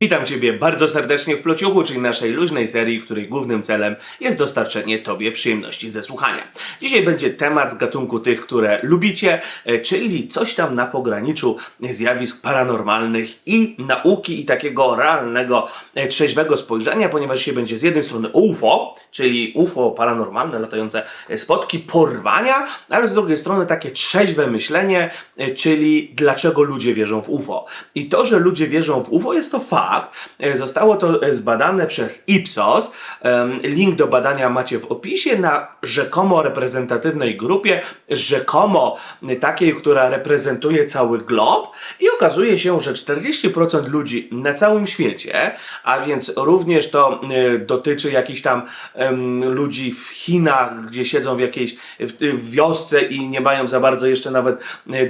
Witam Ciebie bardzo serdecznie w Plociuchu, czyli naszej luźnej serii, której głównym celem jest dostarczenie Tobie przyjemności ze słuchania. Dzisiaj będzie temat z gatunku tych, które lubicie, e, czyli coś tam na pograniczu zjawisk paranormalnych i nauki i takiego realnego, e, trzeźwego spojrzenia, ponieważ dzisiaj będzie z jednej strony UFO, czyli UFO paranormalne, latające spotki, porwania, ale z drugiej strony takie trzeźwe myślenie, e, czyli dlaczego ludzie wierzą w UFO. I to, że ludzie wierzą w UFO jest to fakt. E, Zostało to e, zbadane przez Ipsos. Link do badania macie w opisie na rzekomo reprezentatywnej grupie, rzekomo takiej, która reprezentuje cały glob. I okazuje się, że 40% ludzi na całym świecie, a więc również to e, dotyczy jakichś tam ludzi w Chinach, gdzie siedzą w jakiejś wiosce i nie mają za bardzo jeszcze nawet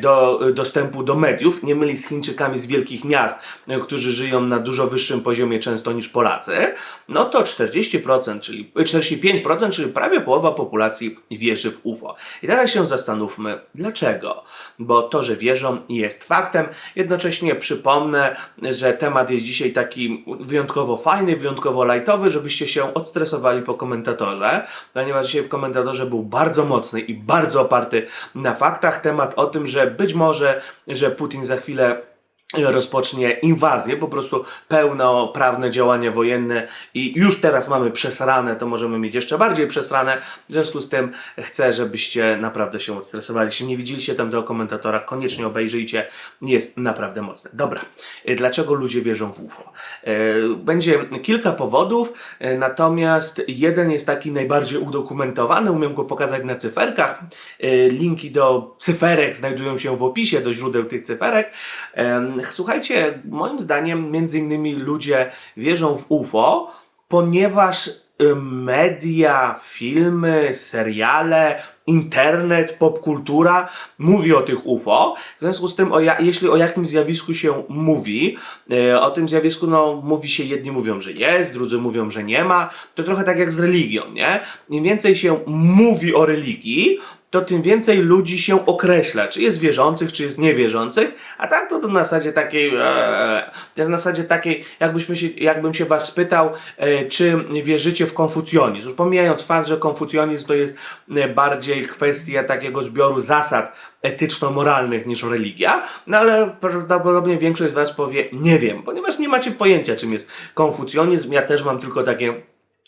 do, dostępu do mediów, nie myli z Chińczykami z wielkich miast, którzy żyją na dużo wyższym poziomie często niż Polacy, no to 40%, czyli 45%, czyli prawie połowa populacji wierzy w UFO. I teraz się zastanówmy, dlaczego? Bo to, że wierzą jest faktem. Jednocześnie przypomnę, że temat jest dzisiaj taki wyjątkowo fajny, wyjątkowo lajtowy, żebyście się odstresowali po komentatorze, ponieważ dzisiaj w komentatorze był bardzo mocny i bardzo oparty na faktach temat o tym, że być może, że Putin za chwilę rozpocznie inwazję, po prostu pełnoprawne działania wojenne i już teraz mamy przesrane, to możemy mieć jeszcze bardziej przesrane. W związku z tym chcę, żebyście naprawdę się odstresowali. Jeśli nie widzieliście tam tego komentatora, koniecznie obejrzyjcie. Jest naprawdę mocny. Dobra, E, dlaczego ludzie wierzą w UFO? E, Będzie kilka powodów, e, natomiast jeden jest taki najbardziej udokumentowany, umiem go pokazać na cyferkach. E, Linki do cyferek znajdują się w opisie, do źródeł tych cyferek. Em, Słuchajcie, moim zdaniem między innymi ludzie wierzą w UFO, ponieważ y, media, filmy, seriale, internet, popkultura mówi o tych UFO. W związku z tym, o ja, jeśli o jakimś zjawisku się mówi, y, o tym zjawisku no, mówi się, jedni mówią, że jest, drudzy mówią, że nie ma. To trochę tak jak z religią, nie? Im więcej się mówi o religii, to tym więcej ludzi się określa, czy jest wierzących, czy jest niewierzących, a tak to, to na zasadzie takiej, e, jest na zasadzie takiej, jakbyśmy się, jakbym się was spytał, e, czy wierzycie w konfucjonizm. Już pomijając fakt, że konfucjonizm to jest e, bardziej kwestia takiego zbioru zasad etyczno-moralnych niż religia, no ale prawdopodobnie większość z was powie, nie wiem, ponieważ nie macie pojęcia, czym jest konfucjonizm, ja też mam tylko takie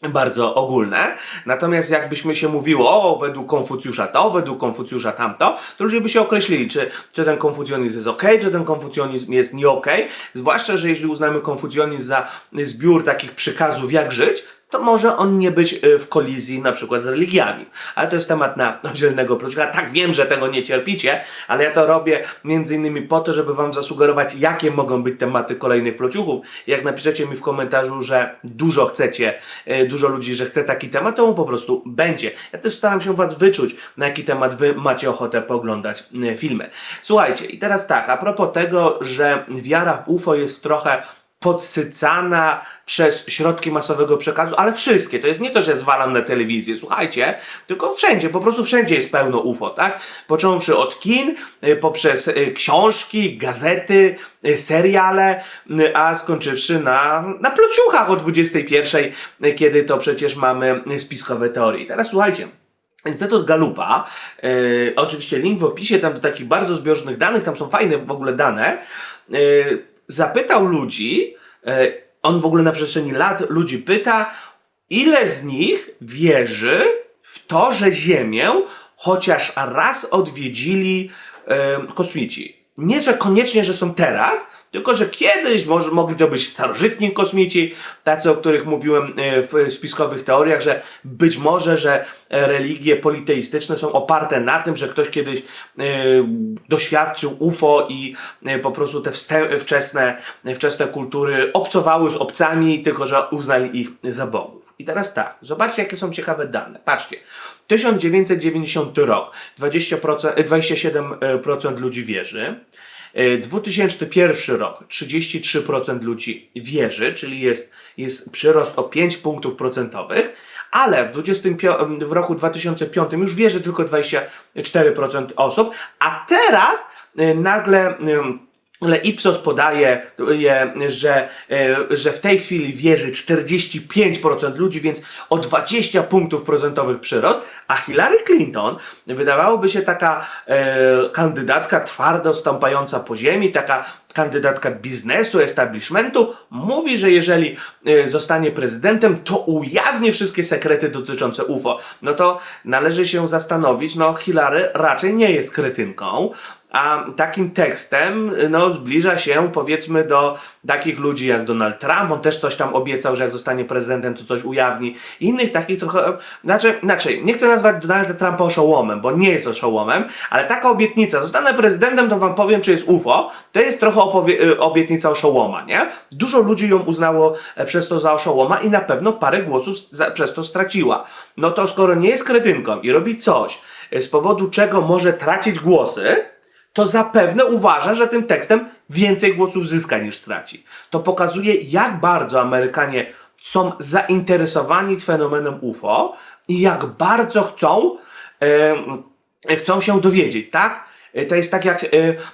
bardzo ogólne. Natomiast jakbyśmy się mówiło, o, według Konfucjusza to, według Konfucjusza tamto, to ludzie by się określili, czy, czy ten konfucjonizm jest ok, czy ten konfucjonizm jest nie ok. Zwłaszcza, że jeśli uznamy konfucjonizm za zbiór takich przykazów, jak żyć, to może on nie być y, w kolizji na przykład z religiami. Ale to jest temat na oddzielnego plociucha. Tak wiem, że tego nie cierpicie, ale ja to robię między innymi po to, żeby wam zasugerować, jakie mogą być tematy kolejnych plociuchów. Jak napiszecie mi w komentarzu, że dużo chcecie, y, dużo ludzi, że chce taki temat, to on po prostu będzie. Ja też staram się was wyczuć, na jaki temat wy macie ochotę pooglądać y, filmy. Słuchajcie, i teraz tak, a propos tego, że wiara w UFO jest trochę podsycana przez środki masowego przekazu, ale wszystkie. To jest nie to, że zwalam na telewizję, słuchajcie, tylko wszędzie, po prostu wszędzie jest pełno UFO, tak? Począwszy od kin, y, poprzez y, książki, gazety, y, seriale, a skończywszy na, na plociuchach o 21, y, kiedy to przecież mamy spiskowe teorie. Teraz słuchajcie. Instytut Galupa, y, oczywiście link w opisie, tam do takich bardzo zbiornych danych, tam są fajne w ogóle dane, y, zapytał ludzi, e, on w ogóle na przestrzeni lat ludzi pyta, ile z nich wierzy w to, że Ziemię chociaż raz odwiedzili e, kosmici. Nie, że koniecznie, że są teraz, tylko że kiedyś może mogli to być starożytni kosmici, tacy, o których mówiłem e, w spiskowych teoriach, że być może, że religie politeistyczne są oparte na tym, że ktoś kiedyś e, doświadczył UFO i e, po prostu te wczesne, wczesne kultury obcowały z obcami, tylko że uznali ich za bogów. I teraz tak, zobaczcie jakie są ciekawe dane. Patrzcie. 1990 rok, 20%, e, 27% ludzi wierzy. E, 2001 rok. 33% ludzi wierzy, czyli jest, jest przyrost o 5 punktów procentowych, ale w, 25, w roku 2005 już wierzy tylko 24% osób, a teraz e, nagle Ale Ipsos podaje, je, że, e, że w tej chwili wierzy 45% ludzi, więc o 20 punktów procentowych przyrost, a Hillary Clinton wydawałoby się taka e, kandydatka twardo stąpająca po ziemi, taka kandydatka biznesu, establishmentu, mówi, że jeżeli e, zostanie prezydentem, to ujawni wszystkie sekrety dotyczące UFO. No to należy się zastanowić, no Hillary raczej nie jest kretynką, a takim tekstem no, zbliża się powiedzmy do takich ludzi jak Donald Trump. On też coś tam obiecał, że jak zostanie prezydentem, to coś ujawni. Innych takich trochę. Znaczy, inaczej, nie chcę nazwać Donalda Trumpa oszołomem, bo nie jest oszołomem, ale taka obietnica, zostanę prezydentem, to wam powiem, czy jest UFO, to jest trochę y, obietnica oszołoma, nie? Dużo ludzi ją uznało e, przez to za oszołoma i na pewno parę głosów przez to straciła. No to skoro nie jest kretynką i robi coś, e, z powodu czego może tracić głosy, to zapewne uważa, że tym tekstem więcej głosów zyska niż straci. To pokazuje, jak bardzo Amerykanie są zainteresowani fenomenem UFO i jak bardzo chcą, e, chcą się dowiedzieć, tak? E, To jest tak jak, e,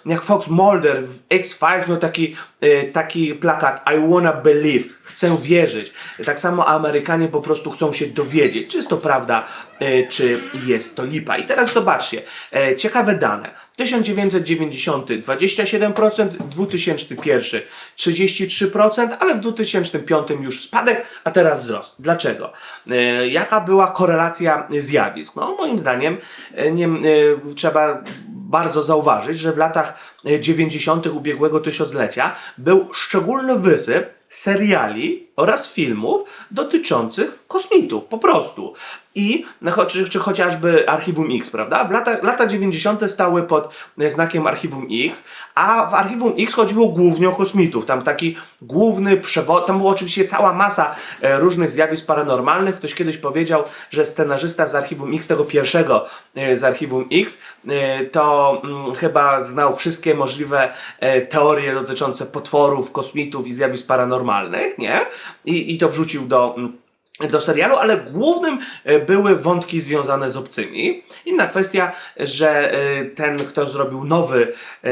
jak Fox Mulder w X-Files miał taki, e, taki plakat I wanna believe, chcę wierzyć. Tak samo Amerykanie po prostu chcą się dowiedzieć, czy jest to prawda, e, czy jest to lipa. I teraz zobaczcie, e, ciekawe dane. 1990 27%, 2001 33%, ale w 2005 już spadek, a teraz wzrost. Dlaczego? E, jaka była korelacja zjawisk? No moim zdaniem nie, trzeba bardzo zauważyć, że w latach e, 90. ubiegłego tysiąclecia był szczególny wysyp seriali oraz filmów dotyczących kosmitów, po prostu. I czy, chociażby Archiwum X, prawda? W lata, lata 90. stały pod e, znakiem Archiwum X, a w Archiwum X chodziło głównie o kosmitów. Tam taki główny przewod, tam była oczywiście cała masa e, różnych zjawisk paranormalnych. Ktoś kiedyś powiedział, że scenarzysta z Archiwum X, tego pierwszego e, z Archiwum X, e, to mm, chyba znał wszystkie możliwe e, teorie dotyczące potworów, kosmitów i zjawisk paranormalnych, nie? I, i to wrzucił do. mm, do serialu, ale głównym e, były wątki związane z obcymi. Inna kwestia, że e, ten, kto zrobił nowy, e,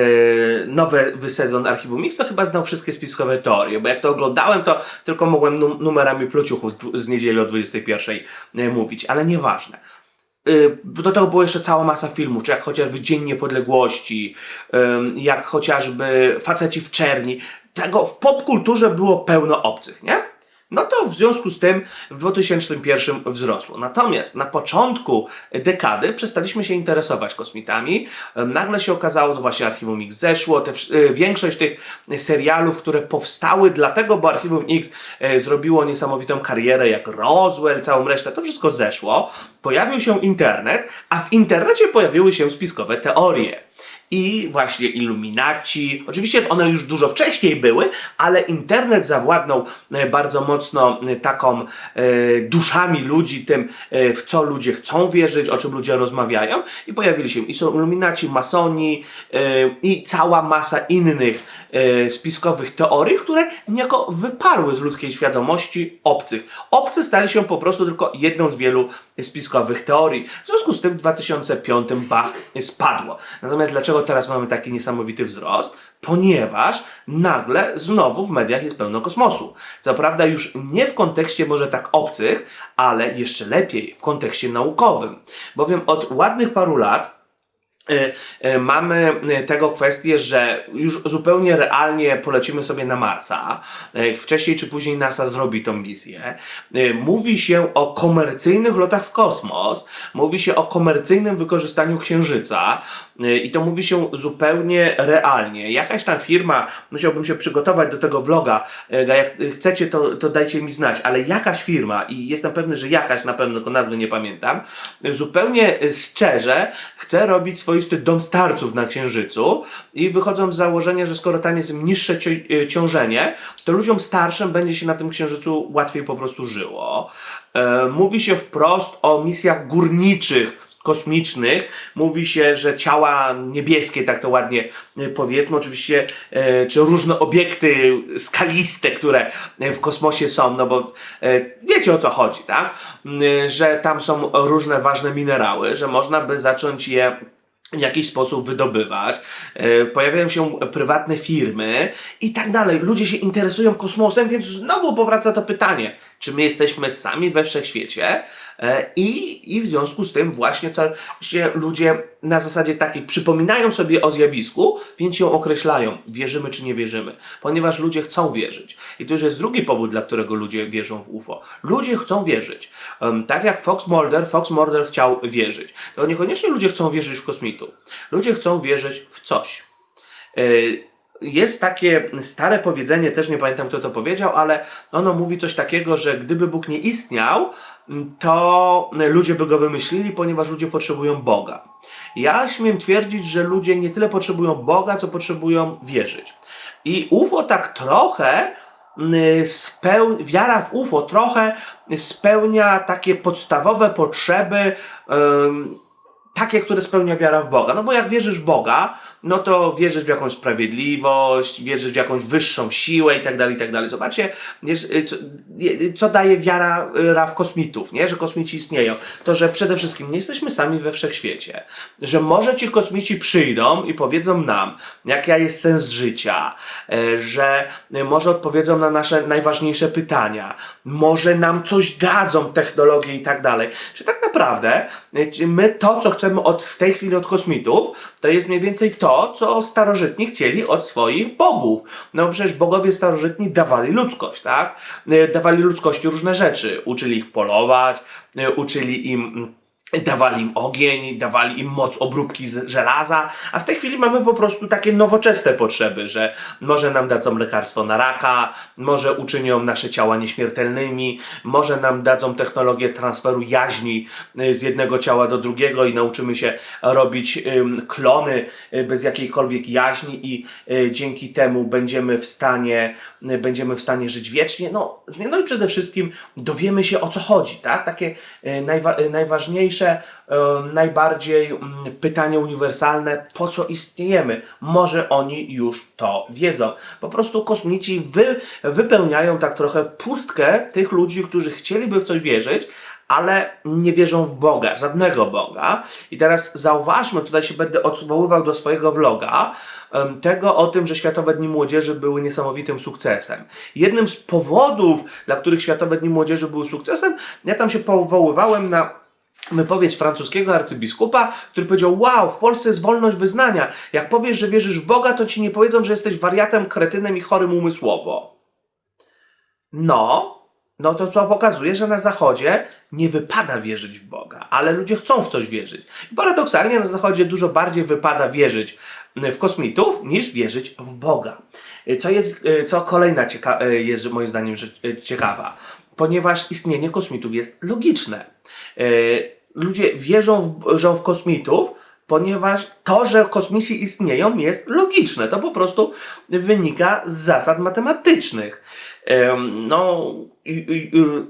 nowy sezon Archiwum Mix, to chyba znał wszystkie spiskowe teorie, bo jak to oglądałem, to tylko mogłem num- numerami plociuchów z, z niedzieli o 21 e, mówić, ale nieważne. Do tego była jeszcze cała masa filmów, czy jak chociażby Dzień Niepodległości, jak chociażby Faceci w Czerni. Tego w popkulturze było pełno obcych, nie? No to w związku z tym w 2001 wzrosło. Natomiast na początku dekady przestaliśmy się interesować kosmitami. Nagle się okazało, to właśnie Archiwum X zeszło. Te, y, większość tych serialów, które powstały dlatego, bo Archiwum X e, zrobiło niesamowitą karierę, jak Roswell, całą resztę, to wszystko zeszło. Pojawił się internet, a w internecie pojawiły się spiskowe teorie i właśnie iluminaci. Oczywiście one już dużo wcześniej były, ale internet zawładnął e, bardzo mocno e, taką e, duszami ludzi, tym w co ludzie chcą wierzyć, o czym ludzie rozmawiają i pojawili się i są iluminaci, masoni i cała masa innych e, spiskowych teorii, które niejako wyparły z ludzkiej świadomości obcych. Obcy stali się po prostu tylko jedną z wielu spiskowych teorii. W związku z tym w 2005 Bach spadło. Natomiast dlaczego teraz mamy taki niesamowity wzrost? Ponieważ nagle znowu w mediach jest pełno kosmosu. Co prawda już nie w kontekście może tak obcych, ale jeszcze lepiej w kontekście naukowym. Bowiem od ładnych paru lat mamy e, tego kwestię, że już zupełnie realnie polecimy sobie na Marsa. E, Wcześniej czy później NASA zrobi tą misję. E, Mówi się o komercyjnych lotach w kosmos, mówi się o komercyjnym wykorzystaniu Księżyca e, i to mówi się zupełnie realnie. Jakaś tam firma, musiałbym się przygotować do tego vloga, e, jak chcecie to, to dajcie mi znać, ale jakaś firma i jestem pewny, że jakaś na pewno, tylko nazwy nie pamiętam, zupełnie e, szczerze chce robić swoisty dom starców na Księżycu i wychodzą z założenia, że skoro tam jest niższe ciążenie, to ludziom starszym będzie się na tym Księżycu łatwiej po prostu żyło. Mówi się wprost o misjach górniczych, kosmicznych. Mówi się, że ciała niebieskie, tak to ładnie e, powiedzmy, oczywiście, e, czy różne obiekty skaliste, które w kosmosie są, no bo e, wiecie o co chodzi, tak? M, Że tam są różne ważne minerały, że można by zacząć je w jakiś sposób wydobywać, pojawiają się prywatne firmy i tak dalej. Ludzie się interesują kosmosem, więc znowu powraca to pytanie, czy my jesteśmy sami we wszechświecie i, i w związku z tym właśnie to się ludzie na zasadzie takiej przypominają sobie o zjawisku, więc ją określają, wierzymy czy nie wierzymy, ponieważ ludzie chcą wierzyć. I to już jest drugi powód, dla którego ludzie wierzą w UFO. Ludzie chcą wierzyć. Em, tak jak Fox Mulder, Fox Mulder chciał wierzyć. To niekoniecznie ludzie chcą wierzyć w kosmitów. Ludzie chcą wierzyć w coś. E, jest takie stare powiedzenie, też nie pamiętam kto to powiedział, ale ono mówi coś takiego, że gdyby Bóg nie istniał, to ludzie by go wymyślili, ponieważ ludzie potrzebują Boga. Ja śmiem twierdzić, że ludzie nie tyle potrzebują Boga, co potrzebują wierzyć. I UFO tak trochę mm, wiara w UFO trochę spełnia takie podstawowe potrzeby, um, takie, które spełnia wiara w Boga. No bo jak wierzysz w Boga, no to wierzysz w jakąś sprawiedliwość, wierzysz w jakąś wyższą siłę i tak dalej, i tak dalej. Zobaczcie, y, co, y, co daje wiara y, w kosmitów, nie? Że kosmici istnieją. To, że przede wszystkim nie jesteśmy sami we wszechświecie. Że może ci kosmici przyjdą i powiedzą nam, jaka jest sens życia, że może odpowiedzą na nasze najważniejsze pytania, może nam coś dadzą, technologię i tak dalej. Czy tak naprawdę my to, co chcemy od, w tej chwili od kosmitów, to jest mniej więcej to, co starożytni chcieli od swoich bogów. No przecież bogowie starożytni dawali ludzkość, tak? E, dawali ludzkości różne rzeczy. Uczyli ich polować, e, uczyli im dawali im ogień, dawali im moc obróbki z żelaza, a w tej chwili mamy po prostu takie nowoczesne potrzeby, że może nam dadzą lekarstwo na raka, może uczynią nasze ciała nieśmiertelnymi, może nam dadzą technologię transferu jaźni y, z jednego ciała do drugiego i nauczymy się robić klony y, bez jakiejkolwiek jaźni i y, dzięki temu będziemy w stanie będziemy w stanie żyć wiecznie. No, no i przede wszystkim dowiemy się o co chodzi, tak? Takie najwa najważniejsze najbardziej mm, pytanie uniwersalne, po co istniejemy? Może oni już to wiedzą. Po prostu kosmici wy, wypełniają tak trochę pustkę tych ludzi, którzy chcieliby w coś wierzyć, ale nie wierzą w Boga, żadnego Boga. I teraz zauważmy, tutaj się będę odwoływał do swojego vloga, tego o tym, że Światowe Dni Młodzieży były niesamowitym sukcesem. Jednym z powodów, dla których Światowe Dni Młodzieży były sukcesem, ja tam się powoływałem na wypowiedź francuskiego arcybiskupa, który powiedział: Wow, w Polsce jest wolność wyznania. Jak powiesz, że wierzysz w Boga, to ci nie powiedzą, że jesteś wariatem, kretynem i chorym umysłowo. No, no to to pokazuje, że na Zachodzie nie wypada wierzyć w Boga, ale ludzie chcą w coś wierzyć. I paradoksalnie na Zachodzie dużo bardziej wypada wierzyć w kosmitów niż wierzyć w Boga. Co jest, co kolejna cieka- jest moim zdaniem ciekawa, ponieważ istnienie kosmitów jest logiczne. E, ludzie wierzą w, że w kosmitów, ponieważ to, że kosmici istnieją, jest logiczne. To po prostu wynika z zasad matematycznych. No,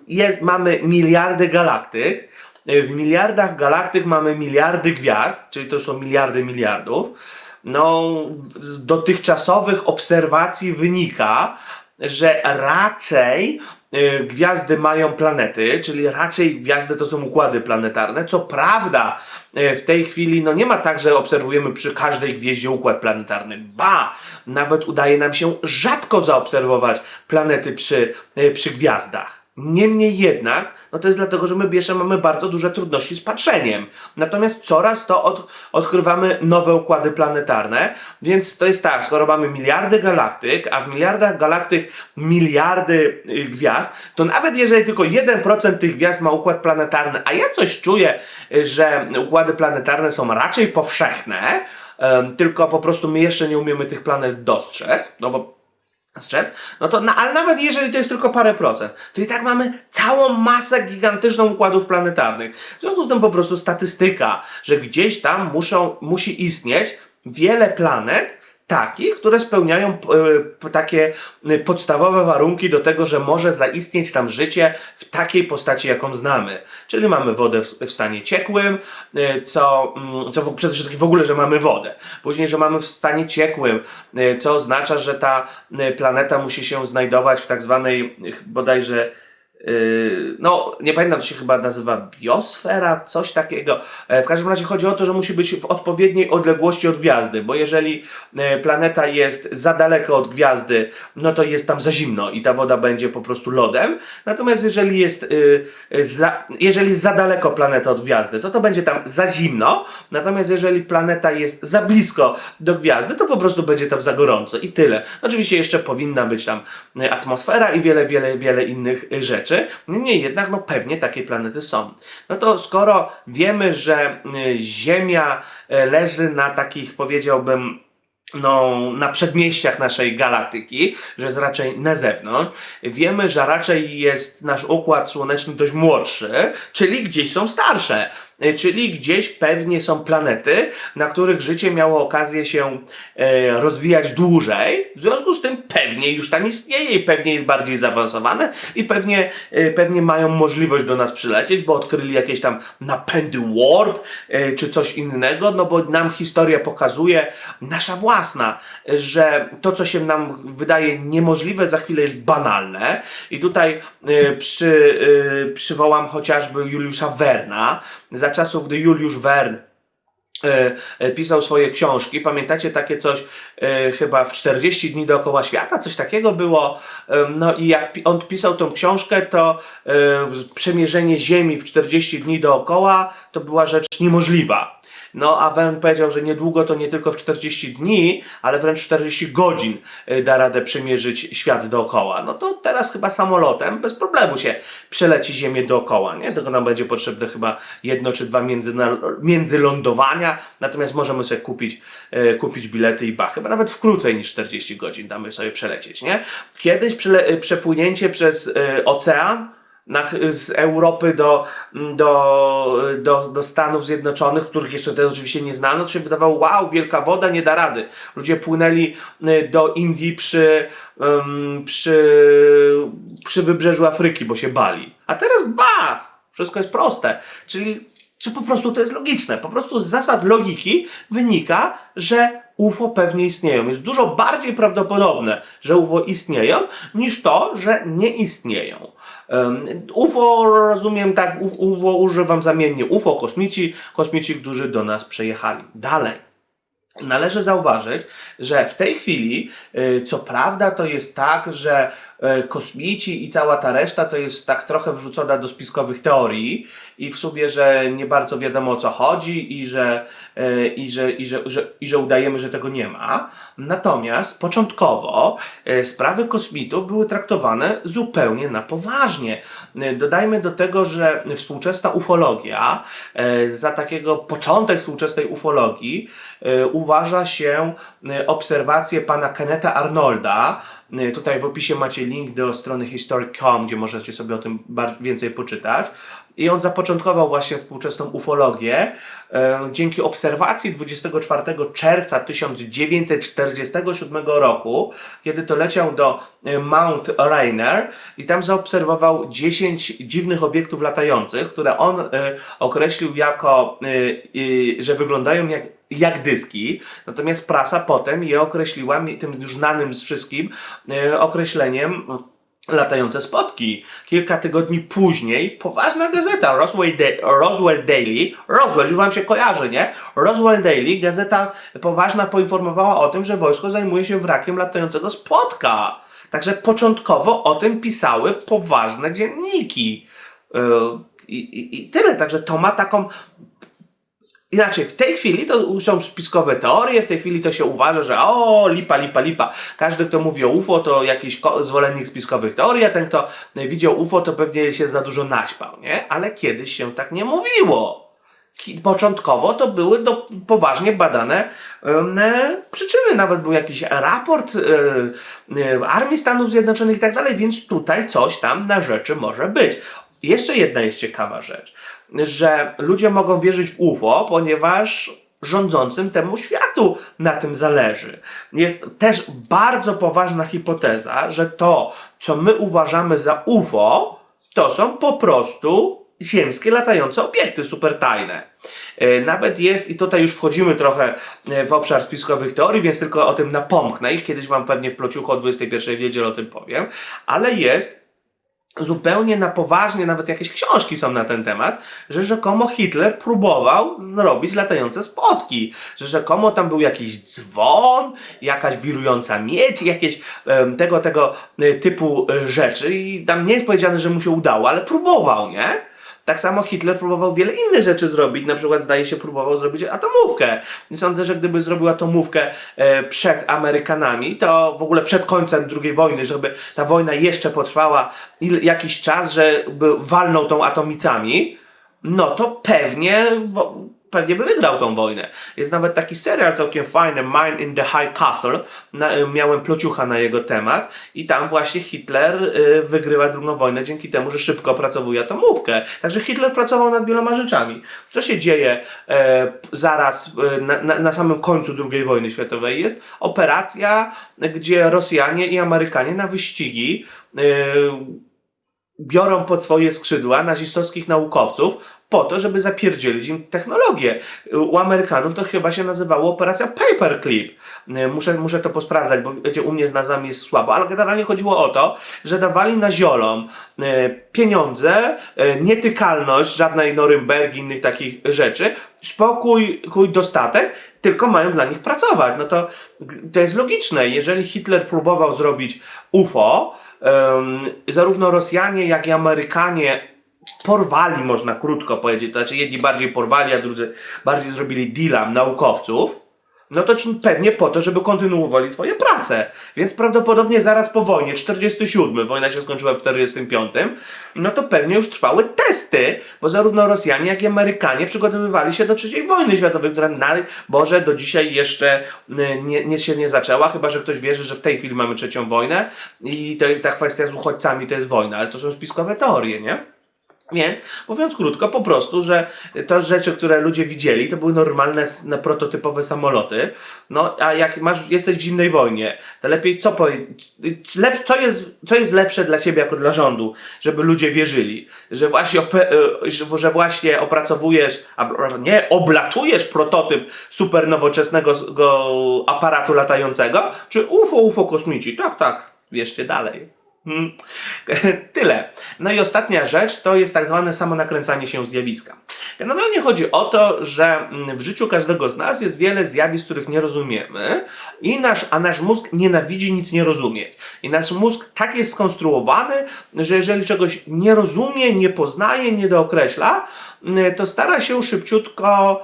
jest, mamy miliardy galaktyk. W miliardach galaktyk mamy miliardy gwiazd, czyli to są miliardy miliardów. No, z dotychczasowych obserwacji wynika, że raczej gwiazdy mają planety, czyli raczej gwiazdy to są układy planetarne. Co prawda, y, w tej chwili no nie ma tak, że obserwujemy przy każdej gwieździe układ planetarny. Ba! Nawet udaje nam się rzadko zaobserwować planety przy, y, przy gwiazdach. Niemniej jednak, no to jest dlatego, że my bierze mamy bardzo duże trudności z patrzeniem. Natomiast coraz to od, odkrywamy nowe układy planetarne, więc to jest tak, skoro mamy miliardy galaktyk, a w miliardach galaktyk miliardy y, gwiazd, to nawet jeżeli tylko 1% tych gwiazd ma układ planetarny, a ja coś czuję, y, że układy planetarne są raczej powszechne, tylko po prostu my jeszcze nie umiemy tych planet dostrzec, no bo strzec, no to, na, ale nawet jeżeli to jest tylko parę procent, to i tak mamy całą masę gigantyczną układów planetarnych. W związku z tym po prostu statystyka, że gdzieś tam muszą, musi istnieć wiele planet, takich, które spełniają e, takie e, podstawowe warunki do tego, że może zaistnieć tam życie w takiej postaci, jaką znamy. Czyli mamy wodę w, stanie ciekłym, e, co, mm, co przede wszystkim w ogóle, że mamy wodę. Później, że mamy w stanie ciekłym, co oznacza, że ta planeta musi się znajdować w tak zwanej bodajże no, nie pamiętam, to się chyba nazywa biosfera, coś takiego. E, W każdym razie chodzi o to, że musi być w odpowiedniej odległości od gwiazdy, bo jeżeli e, planeta jest za daleko od gwiazdy, no to jest tam za zimno i ta woda będzie po prostu lodem. Natomiast jeżeli jest, y, za, jeżeli za daleko planeta od gwiazdy, to to będzie tam za zimno. Natomiast jeżeli planeta jest za blisko do gwiazdy, to po prostu będzie tam za gorąco i tyle. Oczywiście jeszcze powinna być tam y, atmosfera i wiele, wiele, wiele innych y, rzeczy. Niemniej jednak, no pewnie takie planety są. No to skoro wiemy, że y, Ziemia y, leży na takich, powiedziałbym, no, na przedmieściach naszej galaktyki, że jest raczej na zewnątrz. Wiemy, że raczej jest nasz układ słoneczny dość młodszy, czyli gdzieś są starsze. E, Czyli gdzieś pewnie są planety, na których życie miało okazję się e, rozwijać dłużej. W związku z tym pewnie już tam istnieje i pewnie jest bardziej zaawansowane i pewnie, e, pewnie mają możliwość do nas przylecieć, bo odkryli jakieś tam napędy warp czy coś innego, no bo nam historia pokazuje, nasza własna, że to, co się nam wydaje niemożliwe, za chwilę jest banalne. I tutaj przy, przywołam chociażby Juliusza Werna, za czasów, gdy Juliusz Wern e, e, pisał swoje książki. Pamiętacie takie coś e, chyba w 40 dni dookoła świata? Coś takiego było. No i jak on pisał tą książkę, to przemierzenie Ziemi w 40 dni dookoła to była rzecz niemożliwa. No, a Wern powiedział, że niedługo to nie tylko w 40 dni, ale wręcz 40 godzin y, da radę przemierzyć świat dookoła. No to teraz chyba samolotem bez problemu się przeleci Ziemię dookoła, nie? Tylko nam będzie potrzebne chyba jedno czy dwa między, międzylądowania, natomiast możemy sobie kupić, y, kupić bilety i ba, chyba nawet w krócej niż 40 godzin damy sobie przelecieć, nie? Kiedyś y, przepłynięcie przez ocean na, z Europy do, do, do, do Stanów Zjednoczonych, których jeszcze wtedy oczywiście nie znano, to się wydawało, wow, wielka woda, nie da rady. Ludzie płynęli y, do Indii przy, ym, przy, przy wybrzeżu Afryki, bo się bali. A teraz bach! Wszystko jest proste. Czyli czy po prostu to jest logiczne? Po prostu z zasad logiki wynika, że UFO pewnie istnieją. Jest dużo bardziej prawdopodobne, że UFO istnieją, niż to, że nie istnieją. UFO rozumiem tak, UFO używam zamiennie. UFO kosmici, kosmici, którzy do nas przejechali. Dalej. Należy zauważyć, że w tej chwili, y, co prawda, to jest tak, że kosmici i cała ta reszta to jest tak trochę wrzucona do spiskowych teorii i w sumie, że nie bardzo wiadomo o co chodzi i że, y, i że, i że, że, i że udajemy, że tego nie ma. Natomiast początkowo y, sprawy kosmitów były traktowane zupełnie na poważnie. Dodajmy do tego, że współczesna ufologia, za takiego początek współczesnej ufologii, uważa się obserwacje pana Kenneta Arnolda. Y, Tutaj w opisie macie link do strony history.com, gdzie możecie sobie o tym więcej poczytać. I on zapoczątkował właśnie współczesną ufologię e, dzięki obserwacji 24 czerwca 1947 roku, kiedy to leciał do e, Mount Rainier i tam zaobserwował 10 dziwnych obiektów latających, które on określił jako, że wyglądają jak jak dyski, natomiast prasa potem je określiła tym już znanym z wszystkim e, określeniem latające spotki. Kilka tygodni później poważna gazeta Roswell, da- Roswell Daily, Roswell już wam się kojarzy, nie? Roswell Daily, gazeta poważna poinformowała o tym, że wojsko zajmuje się wrakiem latającego spotka. Także początkowo o tym pisały poważne dzienniki. I, i, I tyle, także to ma taką Inaczej, w tej chwili to są spiskowe teorie, w tej chwili to się uważa, że o, lipa, lipa, lipa. Każdy, kto mówi o UFO, to jakiś zwolennik spiskowych teorii, a ten, kto widział UFO, to pewnie się za dużo naśpał, nie? Ale kiedyś się tak nie mówiło. Początkowo to były do, poważnie badane e, przyczyny. Nawet był jakiś raport e, Armii Stanów Zjednoczonych i tak dalej, więc tutaj coś tam na rzeczy może być. Jeszcze jedna jest ciekawa rzecz, że ludzie mogą wierzyć w UFO, ponieważ rządzącym temu światu na tym zależy. Jest też bardzo poważna hipoteza, że to, co my uważamy za UFO, to są po prostu ziemskie latające obiekty supertajne. E, Nawet jest, i tutaj już wchodzimy trochę e, w obszar spiskowych teorii, więc tylko o tym napomknę i kiedyś Wam pewnie w plociuchu o 21 wiedziel o tym powiem, ale jest zupełnie na poważnie, nawet jakieś książki są na ten temat, że rzekomo Hitler próbował zrobić latające spotki, że rzekomo tam był jakiś dzwon, jakaś wirująca miedź, jakieś em, tego, tego e, typu e, rzeczy i tam nie jest powiedziane, że mu się udało, ale próbował, nie? Tak samo Hitler próbował wiele innych rzeczy zrobić, na przykład zdaje się próbował zrobić atomówkę. I sądzę, że gdyby zrobił atomówkę e, przed Amerykanami, to w ogóle przed końcem II wojny, żeby ta wojna jeszcze potrwała il, jakiś czas, żeby walnął tą atomicami, no to pewnie, pewnie by wygrał tą wojnę. Jest nawet taki serial całkiem fajny, Mine in the High Castle. Na, miałem plociucha na jego temat i tam właśnie Hitler y, wygrywa drugą wojnę dzięki temu, że szybko opracowuje atomówkę. Także Hitler pracował nad wieloma rzeczami. Co się dzieje e, zaraz e, na, na, na samym końcu II wojny światowej? Jest operacja, gdzie Rosjanie i Amerykanie na wyścigi e, biorą pod swoje skrzydła nazistowskich naukowców po to, żeby zapierdzielić im technologię. U Amerykanów to chyba się nazywało operacja Paperclip. Muszę, muszę to posprawdzać, bo wiecie, u mnie z nazwami jest słabo, ale generalnie chodziło o to, że dawali naziolom e, pieniądze, e, nietykalność żadnej Norymbergi, innych takich rzeczy, spokój, kuj, dostatek, tylko mają dla nich pracować. No to, to jest logiczne. Jeżeli Hitler próbował zrobić UFO, um, zarówno Rosjanie, jak i Amerykanie porwali, można krótko powiedzieć, to znaczy jedni bardziej porwali, a drudzy bardziej zrobili dealam naukowców, no to pewnie po to, żeby kontynuowali swoje prace. Więc prawdopodobnie zaraz po wojnie, 47, wojna się skończyła w 45, no to pewnie już trwały testy, bo zarówno Rosjanie, jak i Amerykanie przygotowywali się do trzeciej wojny światowej, która na Boże do dzisiaj jeszcze y, nie, nie się nie zaczęła, chyba że ktoś wierzy, że w tej chwili mamy trzecią wojnę i to, ta kwestia z uchodźcami to jest wojna, ale to są spiskowe teorie, nie? Więc, mówiąc krótko, po prostu, że to rzeczy, które ludzie widzieli, to były normalne, prototypowe samoloty. No, a jak masz, jesteś w zimnej wojnie, to lepiej co powiedzieć, lep, co, jest, co jest lepsze dla ciebie jako dla rządu, żeby ludzie wierzyli, że właśnie, ope, e, że, właśnie opracowujesz, a, nie, oblatujesz prototyp super nowoczesnego go aparatu latającego, czy UFO, UFO kosmici. Tak, tak, wierzcie dalej. Hmm. Tyle. No i ostatnia rzecz to jest tak zwane samonakręcanie się zjawiska. Generalnie chodzi o to, że mm, w życiu każdego z nas jest wiele zjawisk, których nie rozumiemy, i nasz, a nasz mózg nienawidzi nic nie rozumieć. I nasz mózg tak jest skonstruowany, że jeżeli czegoś nie rozumie, nie poznaje, nie dookreśla, mm, to stara się szybciutko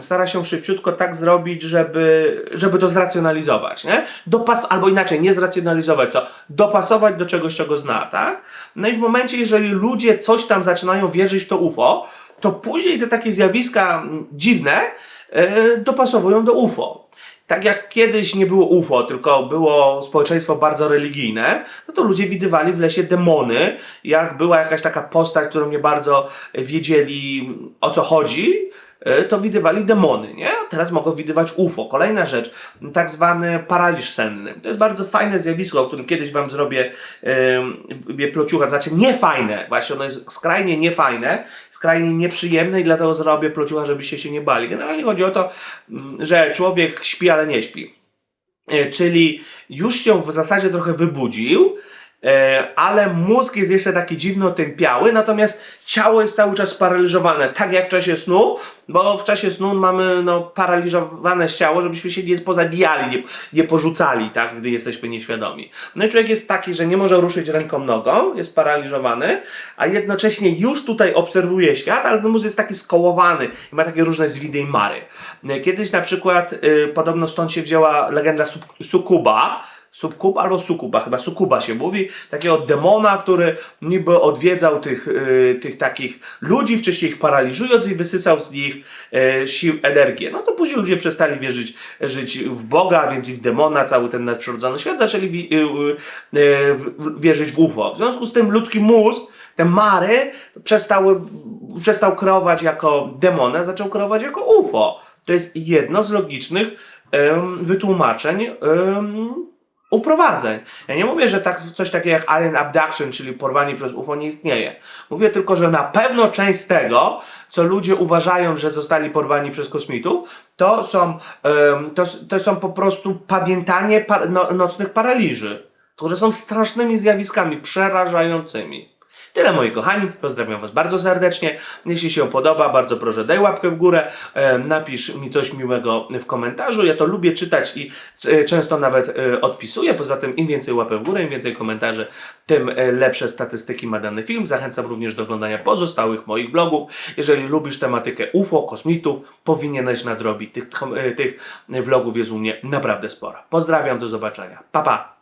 stara się szybciutko tak zrobić, żeby, żeby to zracjonalizować, nie? Dopas, albo inaczej, nie zracjonalizować to, dopasować do czegoś, czego zna, tak? No i w momencie, jeżeli ludzie coś tam zaczynają wierzyć w to UFO, to później te takie zjawiska mm, dziwne e, dopasowują do UFO. Tak jak kiedyś nie było UFO, tylko było społeczeństwo bardzo religijne, no to ludzie widywali w lesie demony. Jak była jakaś taka postać, którą nie bardzo wiedzieli o co chodzi, to widywali demony, nie? Teraz mogą widywać UFO. Kolejna rzecz, tak zwany paraliż senny. To jest bardzo fajne zjawisko, o którym kiedyś wam zrobię yy, plociucha. Znaczy niefajne, właśnie ono jest skrajnie niefajne, skrajnie nieprzyjemne i dlatego zrobię plociucha, żebyście się nie bali. Generalnie chodzi o to, mm, że człowiek śpi, ale nie śpi. E, Czyli już się w zasadzie trochę wybudził, e, ale mózg jest jeszcze taki dziwno otępiały, natomiast ciało jest cały czas sparaliżowane, tak jak w czasie snu, bo w czasie snu mamy no, paraliżowane ciało, żebyśmy się nie pozabijali, nie, nie porzucali, tak, gdy jesteśmy nieświadomi. No i człowiek jest taki, że nie może ruszyć ręką nogą, jest sparaliżowany, a jednocześnie już tutaj obserwuje świat, ale mózg jest taki skołowany i ma takie różne zwidy i mary. Kiedyś na przykład, y, podobno stąd się wzięła legenda Sukuba, Subkub albo Sukuba, chyba Sukuba się mówi, takiego demona, który niby odwiedzał tych, y, tych takich ludzi, wcześniej ich paraliżując i wysysał z nich y, sił, energię. No to później ludzie przestali wierzyć żyć w Boga, więc i w demona, cały ten nadprzyrodzony świat, zaczęli wi- y, y, y, wierzyć w UFO. W związku z tym ludzki mózg, te mary przestały, przestał kreować jako demona, zaczął kreować jako UFO. To jest jedno z logicznych em, wytłumaczeń em, uprowadzeń. Ja nie mówię, że tak, coś takiego jak alien abduction, czyli porwanie przez UFO nie istnieje. Mówię tylko, że na pewno część z tego, co ludzie uważają, że zostali porwani przez kosmitów, to są, to, to są po prostu pamiętanie pa, no, nocnych paraliży. które są strasznymi zjawiskami, przerażającymi. Tyle moi kochani, pozdrawiam Was bardzo serdecznie. Jeśli się podoba, bardzo proszę daj łapkę w górę, e, napisz mi coś miłego w komentarzu. Ja to lubię czytać i e, często nawet e, odpisuję. Poza tym im więcej łapek w górę, im więcej komentarzy, tym lepsze statystyki ma dany film. Zachęcam również do oglądania pozostałych moich vlogów. Jeżeli lubisz tematykę UFO, kosmitów, powinieneś nadrobić. Tych, tych vlogów jest u mnie naprawdę sporo. Pozdrawiam, do zobaczenia. Pa, pa!